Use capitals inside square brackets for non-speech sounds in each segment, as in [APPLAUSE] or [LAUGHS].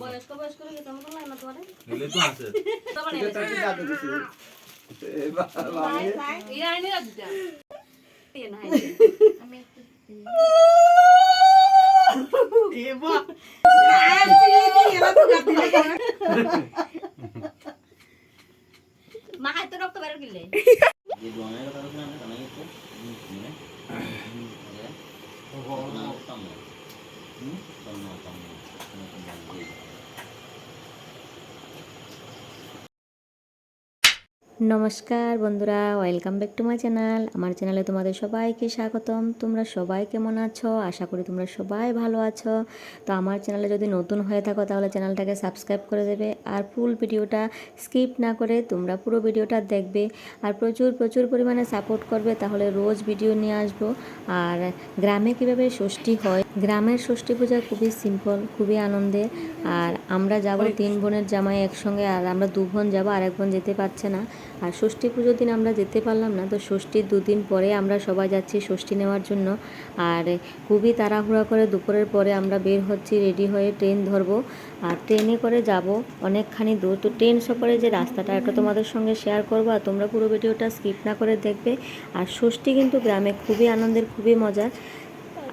বয়স্ক বয়স্ক হয়ে গেছে আমাকে লাগে [LAUGHS] নমস্কার বন্ধুরা welcome back to my channel আমার চ্যানেলে তোমাদের সবাইকে স্বাগতম। তোমরা সবাই কেমন আছো? আশা করি তোমরা সবাই ভালো আছো। তো আমার চ্যানেলে যদি নতুন হয়ে থাকো তাহলে চ্যানেলটাকে সাবস্ক্রাইব করে দেবে। আর ফুল ভিডিওটা স্কিপ না করে তোমরা পুরো ভিডিওটা দেখবে। আর প্রচুর প্রচুর পরিমাণে সাপোর্ট করবে তাহলে রোজ ভিডিও নিয়ে আসব। আর গ্রামে কীভাবে ষষ্ঠী হয়? গ্রামের ষষ্ঠী পূজা খুবই সিম্পল খুবই আনন্দের। আর আমরা যাব তিন বোনের জামাই একসঙ্গে আর আমরা দু বোন যাব আর এক বোন যেতে পারছে না। আর ষষ্ঠী পুজোর দিন আমরা যেতে পারলাম না, তো ষষ্ঠীর দুদিন পরে আমরা সবাই যাচ্ছি ষষ্ঠী নেওয়ার জন্য। আর খুবই তাড়াহুড়া করে দুপুরের পরে আমরা বের হচ্ছি, রেডি হয়ে ট্রেন ধরবো। আর ট্রেনে করে যাব অনেকখানি দূর। তো ট্রেন সফরে যে রাস্তাটা একটা তোমাদের সঙ্গে শেয়ার করব আর তোমরা পুরো ভিডিওটা স্কিপ না করে দেখবে। আর ষষ্ঠী কিন্তু গ্রামে খুবই আনন্দের, খুবই মজার।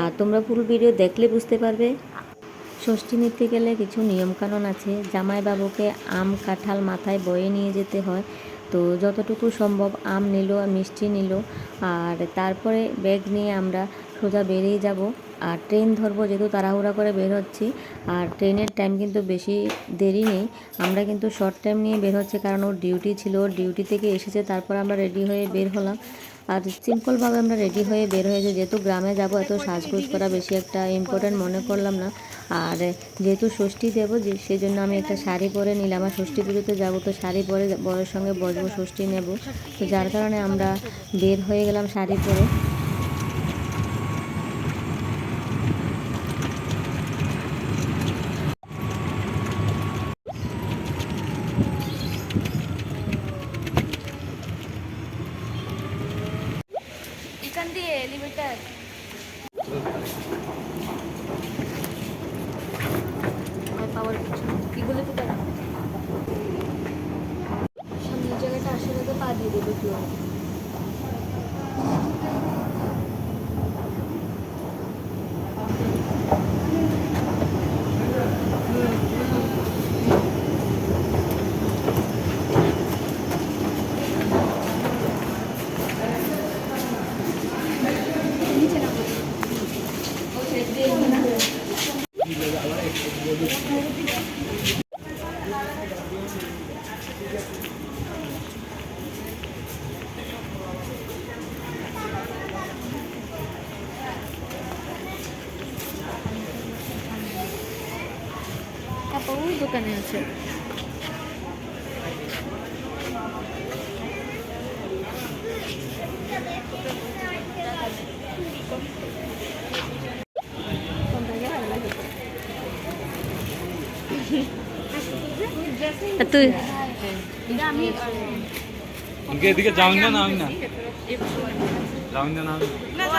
আর তোমরা পুরো ভিডিও দেখলে বুঝতে পারবে। ষষ্ঠী নিতে গেলে কিছু নিয়মকানুন আছে। জামাইবাবুকে আম, কাঁঠাল মাথায় বয়ে নিয়ে যেতে হয়। তো যতটুকু সম্ভব আম নিল, মিষ্টি নিল, আর তারপরে ব্যাগ নিয়ে আমরা সোজা বেরিয়ে যাব। আর ট্রেন ধরবো যেহেতু তাড়াহুড়া করে বের হচ্ছি, আর ট্রেনের টাইম কিন্তু বেশি দেরি নেই। আমরা কিন্তু শর্ট টাইম নিয়ে বের হচ্ছে কারণ ওর ডিউটি ছিল। ওর ডিউটি থেকে এসেছে, তারপর আমরা রেডি হয়ে বের হলাম। আর সিম্পলভাবে আমরা রেডি হয়ে বের হয়েছি যেহেতু গ্রামে যাব, এত সাজগুজ করা বেশি একটা ইম্পর্টেন্ট মনে করলাম না। আর যেহেতু ষষ্ঠী দেবো, যে সেই জন্য আমি একটা শাড়ি পরে নিলাম। আর ষষ্ঠী পুজোতে যাব, তো শাড়ি পরে বড়ের সঙ্গে বসবো, ষষ্ঠী নেব। তো যার কারণে আমরা বের হয়ে গেলাম শাড়ি পরে এখান দিয়ে এলিভেটার পাওয়ার কি বলে তো তারা সামনের জায়গাটা আসলে তো পা দিয়ে দেবে ফ্লোর ওই দোকানে আছে তুই ইনকে এদিকে যাওন না আমি না যাওন না আমি বাবা,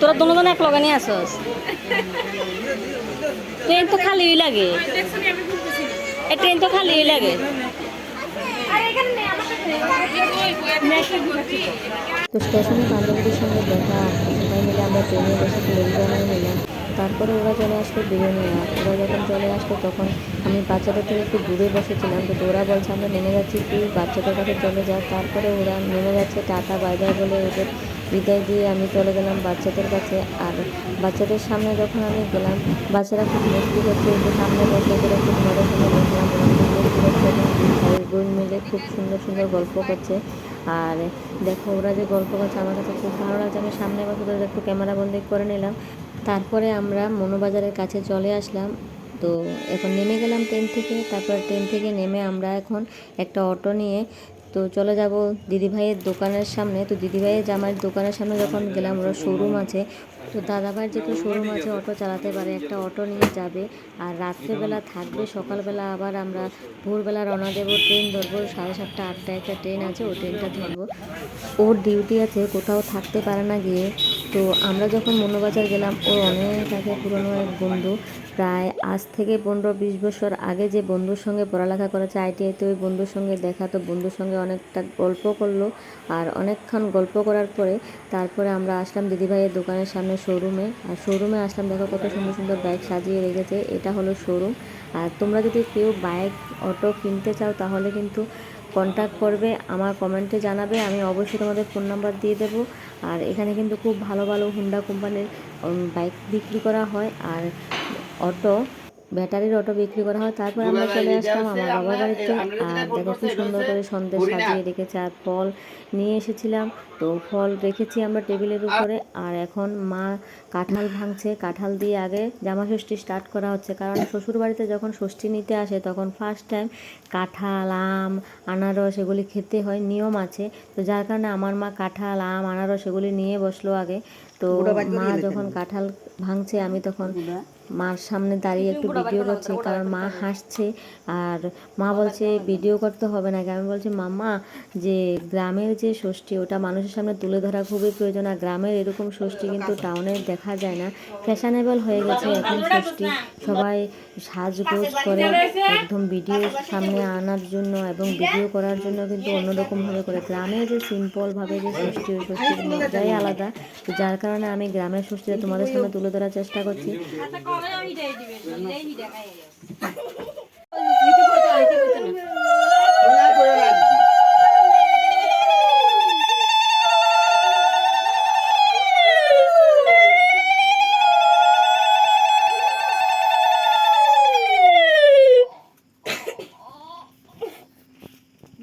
তোরা দুজন এক লগে নিয়ে আসস? ট্রেন তো খালি লাগে। এই ট্রেন তো খালি লাগে। তো স্টেশনে বান্ধবীদের সঙ্গে দেখা, সবাই মিলে আমরা ট্রেনে বসে প্লেন নিলাম তারপরে ওরা চলে আসলো বিরিয়ানি, আর ওরা যখন চলে আসলো তখন আমি বাচ্চাদের থেকে একটু দূরে বসেছিলাম। তো ওরা বলছে, আমরা নেমে যাচ্ছি, তুই বাচ্চাদের কাছে চলে যা। তারপরে ওরা নেমে যাচ্ছে, টাটা, বাই বলে ওদের বিদায় দিয়ে আমি চলে গেলাম বাচ্চাদের কাছে। আর বাচ্চাদের সামনে যখন আমি গেলাম, বাচ্চারা খুব মস্তি করছে একটু সামনে বসে করে খুব মজা সঙ্গে বসলাম। মস্তি করছে মিলে খুব সুন্দর সুন্দর গল্প করছে। আর দেখো, ওরা যে গল্প করছে আমার কাছে খুব ভালো লাগছে। আমি সামনে বসে ওদের একটু ক্যামেরা বন্দি করে নিলাম। তারপরে আমরা মনোবাজারের কাছে চলে আসলাম। তো এখন নেমে গেলাম ট্রেন থেকে। তারপর ট্রেন থেকে নেমে আমরা এখন একটা অটো নিয়ে তো চলে যাব দিদিভাইয়ের দোকানের সামনে। তো দিদিভাইয়ের জামাইয়ের দোকানের সামনে যখন গেলাম, ওরা শোরুম আছে। তো দাদাভাই যেহেতু শোরুম আছে অটো চালাতে পারে, একটা অটো নিয়ে যাবে। আর রাত্রেবেলা থাকবে, সকালবেলা আবার আমরা ভোরবেলা রওনা দেবো ট্রেন ধরবো, সাড়ে সাতটা আটটা একটা ট্রেন আছে, ওই ট্রেনটা ধরবো। ওর ডিউটি আছে, কোথাও থাকতে পারে না গিয়ে। তো আমরা যখন মনোবাজার গেলাম, ওর অনেক আগে পুরনো এক বন্ধু প্রায় আজ থেকে পনেরো বিশ বছর আগে যে বন্ধুর সঙ্গে পড়ালেখা করেছে আইটিআইতে ওই বন্ধুর সঙ্গে দেখা তো বন্ধুর সঙ্গে অনেকটা গল্প করল আর অনেকক্ষণ গল্প করার পরে তারপরে আমরা আসলাম দিদিভাইয়ের দোকানের সামনে শোরুমে আর শোরুমে আসলাম, দেখো কত সুন্দর সুন্দর বাইক সাজিয়ে রেখেছে, এটা হলো শোরুম আর তোমরা যদি কেউ বাইক অটো কিনতে চাও তাহলে কিন্তু কন্ট্যাক্ট করবে, আমার কমেন্টে জানাবে, আমি অবশ্যই তোমাদের ফোন নাম্বার দিয়ে দেবো। আর এখানে কিন্তু খুব ভালো ভালো হুন্ডা কোম্পানির বাইক বিক্রি করা হয়। আর অটো ব্যাটারির অটো বিক্রি করা হয়। তারপর আমরা চলে আসলাম আমার বাবার বাড়িতে। আর দেখো কি সুন্দর করে সন্দেশ সাজিয়ে রেখেছে আর ফল নিয়ে এসেছিলাম। তো ফল রেখেছি আমরা টেবিলের উপরে। আর এখন মা কাঁঠাল ভাঙছে। কাঁঠাল দিয়ে আগে জামা ষষ্ঠী স্টার্ট করা হচ্ছে। কারণ শ্বশুর বাড়িতে যখন ষষ্ঠী নিতে আসে তখন ফার্স্ট টাইম কাঁঠাল আম আনারস এগুলি খেতে হয় নিয়ম আছে। তো যার কারণে আমার মা কাঁঠাল আম আনারস এগুলি নিয়ে বসল আগে। তো মা যখন কাঁঠাল ভাঙছে আমি তখন মার সামনে দাঁড়িয়ে একটু ভিডিও করছি কারণ মা হাসছে আর মা বলছে ভিডিও করতে হবে না আমি বলছি মামা যে গ্রামের যে ষষ্ঠী ওটা মানুষের সামনে তুলে ধরা খুবই প্রয়োজন আর গ্রামের এরকম ষষ্ঠী কিন্তু টাউনে দেখা যায় না। ফ্যাশনেবল হয়ে গেছে এখন ষষ্ঠী। সবাই সাজগোজ করে একদম ভিডিও সামনে আনার জন্য এবং ভিডিও করার জন্য কিন্তু অন্যরকমভাবে করে। গ্রামে যে সিম্পলভাবে যে ষষ্ঠী ওই ষষ্ঠীর মজাই আলাদা। যার কারণে আমি গ্রামের ষষ্ঠীটা তোমাদের সামনে তুলে ধরার চেষ্টা করছি।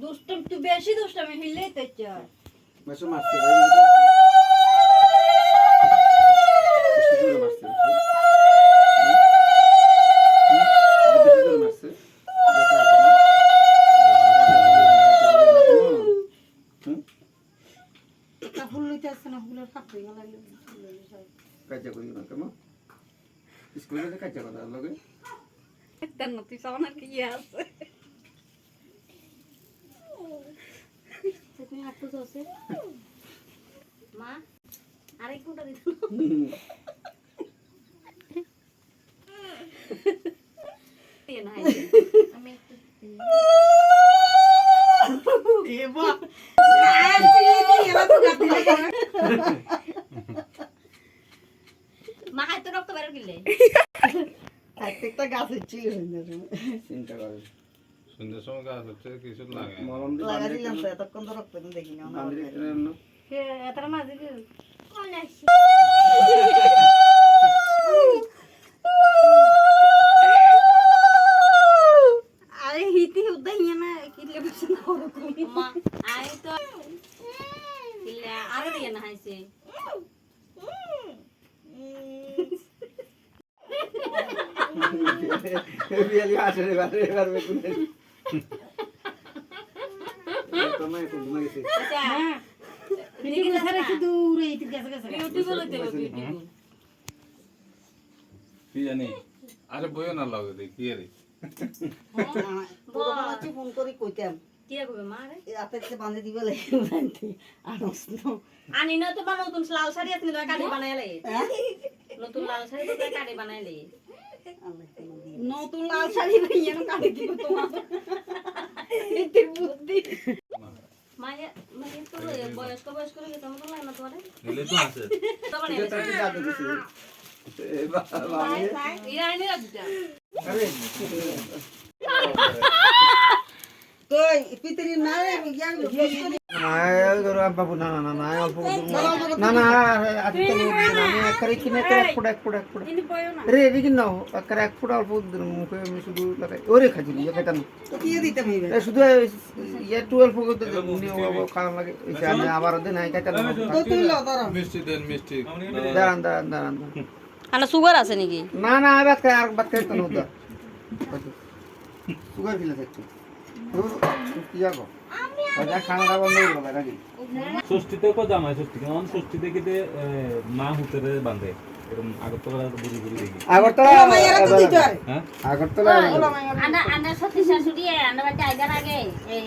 দুষ্টম তুই বেশি দুষ্টমি হিললেই তো চল মাসে মারছে কাজা করি না কেমন স্কুলে যেতে কাজা কথা লগে তেন তুই সামনে কি আছে? তুমি হাঁটতে চলছে মা আরেক ঘণ্টা দিত আমি একটু মা হাতে রক্ত বের কিলে চিন্তা করে সন্ধ্যের সময় গাছ হচ্ছে কিছু লাগে। মলম দিয়ে বান্ধি রেখে দেন না। এতটা মাঝে আরে [LAUGHS] হিতি উদ্দা হিয়া না কিলে বসে না ওরকম মা আই তো কিলে আরে দিয়ে না হাইছে বিয়ালি আসে রে বারে এবার বেকুন তোমায় একটু ঘুমা গেছে আচ্ছা ভিডিও সারা কি দূরে ইতি গেছে গেছে ইউটিউবে লইতে হবে ইউটিউব কি জানি আরে বইও না লাগে দেখি রে ফোন করে কইতাম কি করবে মা রে হাতে বাঁধে দিবে লাগে আনস আনি না তোমার নতুন লাল শাড়ি আছে না কাটি বানাইলে নতুন লাল শাড়ি তো কাটি বানাইলে নতুন লাল শাড়ি ভাইয়া কাটে দিব তোমার। এতে বুদ্ধি। তো বয়স্ক বয়স্ক করে গেছে মতো লাগে না তোমার? তো আছে। তো [LAUGHS] রে এদিকে নাও একবারে এক ফুট অল্প মুখে আমি শুধু লাগাই। ওরে খাচ্ছি ইয়ে খাইতাম দিয়ে দিতাম হইবে এ শুধু ইয়ে টুয়েলভ খাওয়া লাগে। আমি আবার ওদের নাই দাঁড়ান দাঁড়ান দাঁড়ান দাঁড়ান। আনা সুগার আছে নাকি? না না আমি বাদ খাই আর বাদ খাই তো সুগার ফিলে থাকছে কি? কো জামাই ষষ্ঠী কেমন? ষষ্ঠীতে কিতে মা হুতেরে বাঁধে? এরকম আগরতলা বুড়ি বুড়ি দেখি। আগরতলা তো হ্যাঁ? আগরতলা আন্ডা আন্ডা সত্যি শাশুড়ি আন্ডা বাড়িতে আইগার আগে এই এই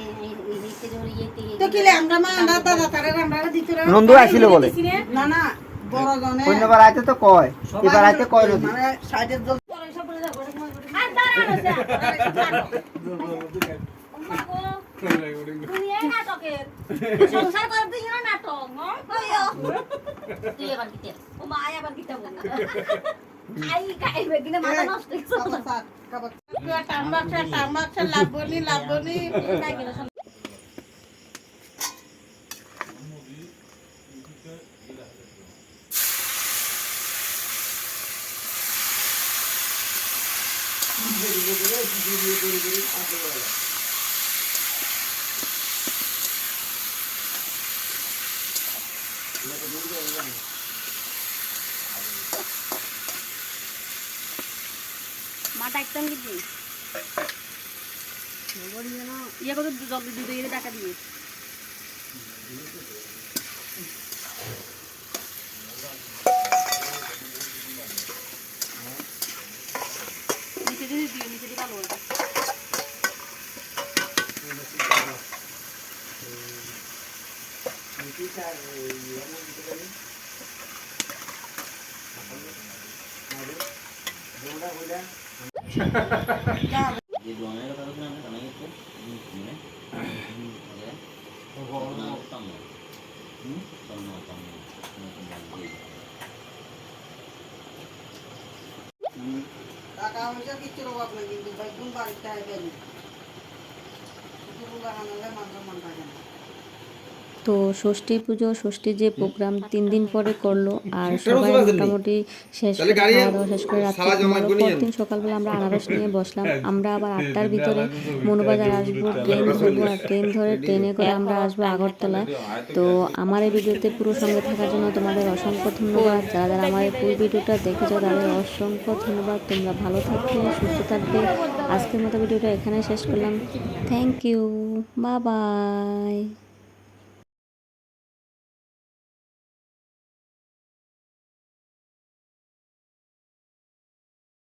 এই যে ওই ইয়েতে তো কিলে আমরা মা আন্ডা দাদা তারে আমরা দিতে নন্দু আসিল বলে। না না বড় জনে। অন্যবার আইতে তো কয় এবার আইতে কয় নদী? মানে সাইডের আর দাঁড়ানো সংসার করে তুই না নাটক তুই এবার কিতে ও মা এবার কিতে বল আই খাইবে কিনা মাথা নষ্ট কাবাত কাবাত টাম্বাকসা টাম্বাকসা লাভনি লাভনি মাটা একদম দিবি ইয়ে কত জলদি দুধ দিয়ে টাকা দিয়ে। নিচে দিয়ে দিও হবে যে দোয়ানের কথা বলছিলাম না কানাই গেছে মানে না সামনে হুম সামনে সামনে টাকা পয়সা কিছু অভাব নাই কিন্তু ভাই কোন বাড়িতে আইবে না শুধু বাহানালে মাত্র মান থাকে না তো ষষ্ঠী পুজো ষষ্ঠীর যে প্রোগ্রাম তিন দিন পরে করল আর সবাই মোটামুটি শেষ করে খাওয়া দাওয়া শেষ করে রাত্রে পরদিন সকালবেলা আমরা আনারস নিয়ে বসলাম। আমরা আবার আটটার ভিতরে মনোবাজার আসব ট্রেন ধরবো আর ট্রেন ধরে ট্রেনে করে আমরা আসব আগরতলায়। তো আমার এই ভিডিওতে পুরো সঙ্গে থাকার জন্য তোমাদের অসংখ্য ধন্যবাদ। যারা যারা আমার এই ফুল ভিডিওটা দেখেছ তাদের অসংখ্য ধন্যবাদ। তোমরা ভালো থাকবে সুস্থ থাকবে। আজকের মতো ভিডিওটা এখানে শেষ করলাম। থ্যাংক ইউ বা বাই